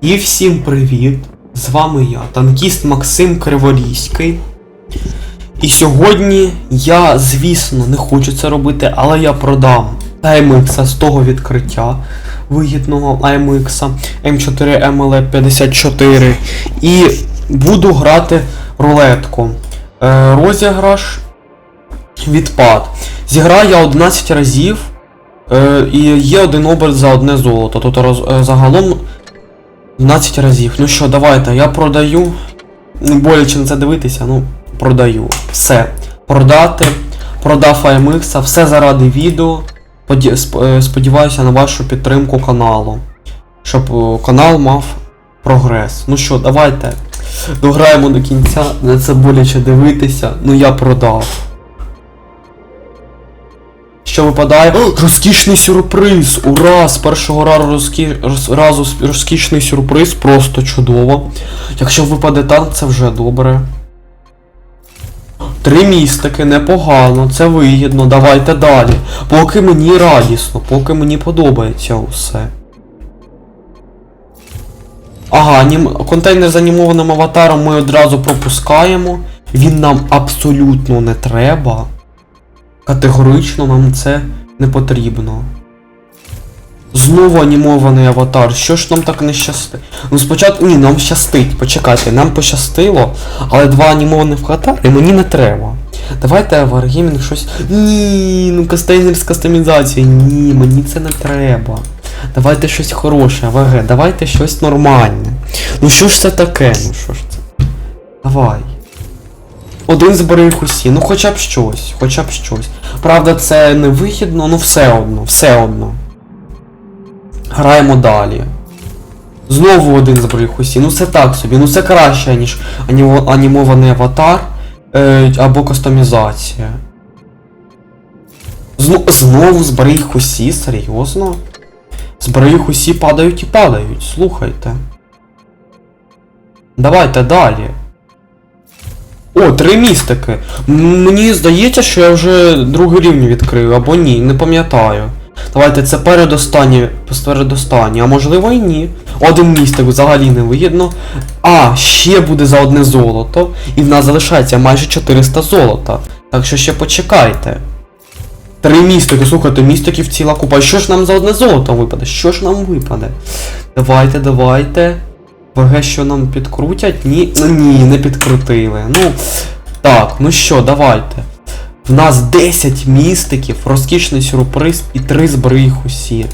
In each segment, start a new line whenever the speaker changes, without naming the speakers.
І всім привіт! З вами я, танкіст Максим Криворізький. І сьогодні я, звісно, не хочу це робити, але я продам AMX з того відкриття вигідного AMX M4 MLE 54 і буду грати рулетку. Е, розіграш відпад. Зіграю я 11 разів. Е, і є один оберт за одне золото. Тобто е, загалом 12 разів. Ну що, давайте, я продаю. Не боляче на це дивитися, ну, продаю. Все. Продати. Продав AMX, все заради відео. Е, Сподіваюся на вашу підтримку каналу. Щоб е, канал мав прогрес. Ну що, давайте. Дограємо до кінця. На це боляче дивитися. Ну я продав. Що випадає? О, розкішний сюрприз! Ура! З першого разу, розкі... роз- разу розкішний сюрприз, просто чудово. Якщо випаде танк, це вже добре. Три містики, непогано, це вигідно, давайте далі. Поки мені радісно, поки мені подобається усе. Ага, анім... контейнер з анімованим аватаром ми одразу пропускаємо. Він нам абсолютно не треба. Категорично нам це не потрібно. Знову анімований аватар. Що ж нам так не щастить? Ну спочатку. Ні, нам щастить. Почекайте, нам пощастило, але два анімованих аватари мені не треба. Давайте Wargaming щось. Ні, ну кастейнер з кастомізацією. Ні, мені це не треба. Давайте щось хороше, ВГ, давайте щось нормальне. Ну що ж це таке? Ну що ж це? Давай. Один збери їх усі, ну хоча б щось, хоча б щось. Правда, це не вигідно, ну все одно, все одно. Граємо далі. Знову один збери їх усі. Ну це так собі, ну це краще, ніж анімований аватар е, або кастомізація. Зно, знову збери їх усі, серйозно? Збери їх усі падають і падають, слухайте. Давайте далі. О, три містики. Мені здається, що я вже другий рівень відкрив, або ні, не пам'ятаю. Давайте це передостаннє, передостаннє, а можливо і ні. Один містик взагалі не вигідно. А, ще буде за одне золото. І в нас залишається майже 400 золота. Так що ще почекайте. Три містики, слухайте, містиків ціла купа. Що ж нам за одне золото випаде? Що ж нам випаде? Давайте, давайте. ВГ, що нам підкрутять? Ні. Ну, Ні, не підкрутили. Ну. Так, ну що, давайте. В нас 10 містиків, розкішний сюрприз і 3 збери усі.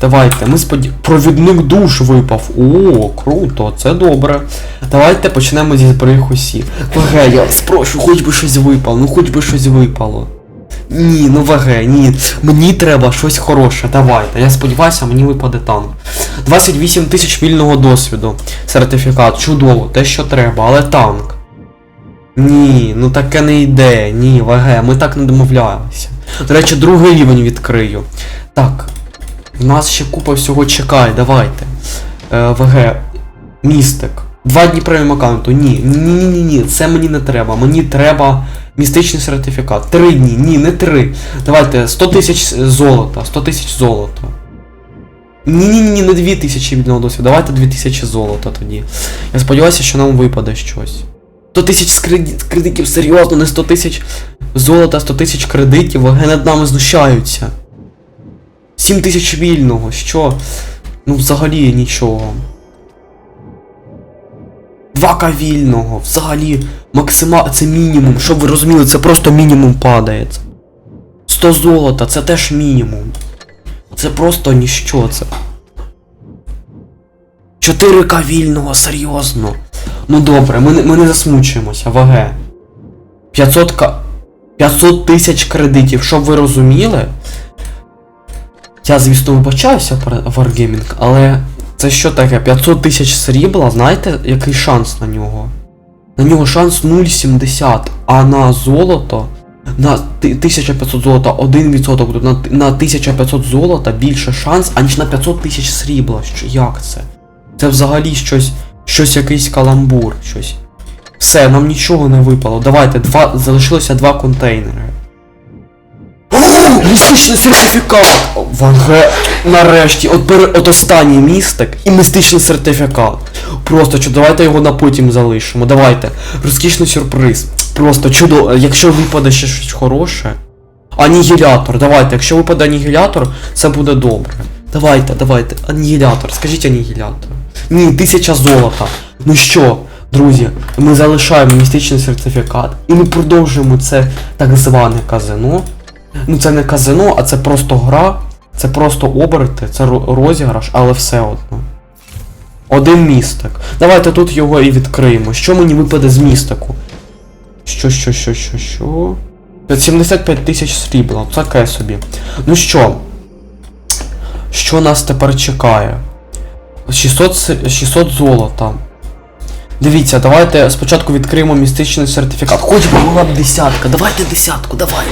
Давайте, ми споді... Провідник душ випав. О, круто, це добре. Давайте почнемо зі збери їх усі. ВГ, я вас прошу, хоч би щось випало, ну хоч би щось випало. Ні, ну ВГ, ні. Мені треба щось хороше, давайте. Я сподіваюся, мені випаде танк. 28 тисяч вільного досвіду. Сертифікат, чудово, те, що треба, але танк. Ні, ну таке не йде. Ні, ВГ, ми так не домовлялися. До речі, другий рівень відкрию. Так. В нас ще купа всього чекає, давайте. Е, ВГ. Містик. Два дні преміум аккаунту. Ні. Ні, ні, ні, це мені не треба. Мені треба містичний сертифікат. Три дні, ні, не три. Давайте 100 тисяч золота. 100 тисяч золота. Ні, ні, ні, не 2000 вільного досвіду. Давайте 2000 золота тоді. Я сподіваюся, що нам випаде щось. 100 тисяч кредит, кредитів, серйозно, не 100 тисяч золота, 100 тисяч кредитів, вони над нами знущаються. 7 тисяч вільного, що? Ну взагалі нічого. 2к вільного, взагалі максима... це мінімум, щоб ви розуміли, це просто мінімум падає. 100 золота, це теж мінімум. Це просто ніщо, це. 4к вільного, серйозно. Ну добре, ми ми не засмучуємося, ВГ. 500 к... 500 тисяч кредитів, щоб ви розуміли. Я, звісно, вибачаюся про Wargaming, але це що таке? 500 тисяч срібла, знаєте, який шанс на нього? На нього шанс 0,70, а на золото. На 1500 золота 1%, тобто на, на 1500 золота більше шанс, аніж на 500 тисяч срібла. Що, як це? Це взагалі щось, щось якийсь каламбур, щось. Все, нам нічого не випало. Давайте, два, залишилося два контейнери. Містичний сертифікат! Ванге, нарешті, от бери от останній містик і містичний сертифікат. Просто чудо, давайте його на потім залишимо. Давайте. Розкішний сюрприз. Просто чудо, якщо випаде ще щось хороше. Анігілятор, давайте, якщо випаде анігілятор, це буде добре. Давайте, давайте, анігілятор, скажіть анігілятор. Ні, тисяча золота. Ну що, друзі, ми залишаємо містичний сертифікат і ми продовжуємо це так зване казино. Ну це не казино, а це просто гра, це просто оберти, це розіграш, але все одно. Один містик. Давайте тут його і відкриємо. Що мені випаде з містику? Що, що, що, що, що? 75 тисяч срібла, таке собі. Ну що? Що нас тепер чекає? 600, 600 золота. Дивіться, давайте спочатку відкриємо містичний сертифікат. Хоч би була б десятка. Давайте десятку, давай.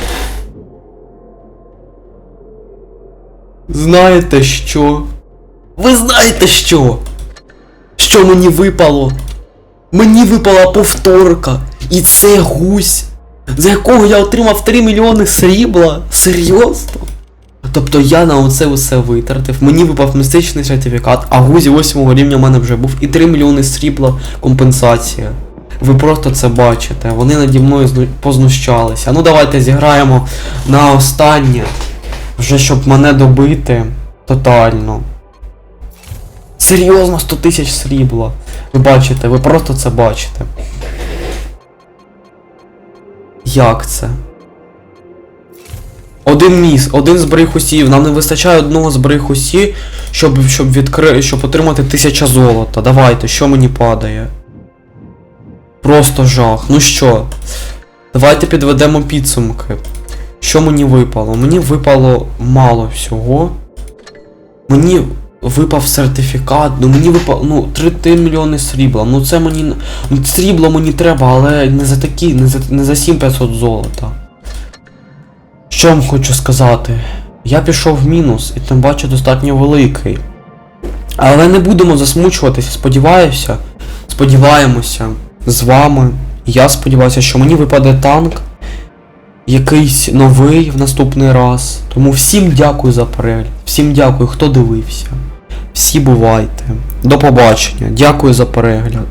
Знаєте що? Ви знаєте що? Що мені випало? Мені випала повторка. І це гусь, за якого я отримав 3 мільйони срібла. Серйозно? Тобто я на оце усе витратив. Мені випав містичний сертифікат, а гузі 8 рівня в мене вже був і 3 мільйони срібла компенсація. Ви просто це бачите. Вони наді мною зну- познущалися. Ну давайте зіграємо на останнє. Вже щоб мене добити тотально. Серйозно 100 тисяч срібла. Ви бачите, ви просто це бачите. Як це? Один міс, один зберіг усі. Нам не вистачає одного зберіг усі, щоб, щоб, відкри... щоб отримати тисяча золота. Давайте, що мені падає? Просто жах. Ну що? Давайте підведемо підсумки. Що мені випало? Мені випало мало всього. Мені випав сертифікат, ну мені випало, ну, 3, 3 мільйони срібла. Ну це мені. Ну, срібло мені треба, але не за такі, не за, не за 7500 золота. Що вам хочу сказати? Я пішов в мінус, і тим бачу достатньо великий. Але не будемо засмучуватися, сподіваюся. Сподіваємося з вами. Я сподіваюся, що мені випаде танк. Якийсь новий в наступний раз. Тому всім дякую за перегляд. Всім дякую, хто дивився. Всі бувайте. До побачення. Дякую за перегляд.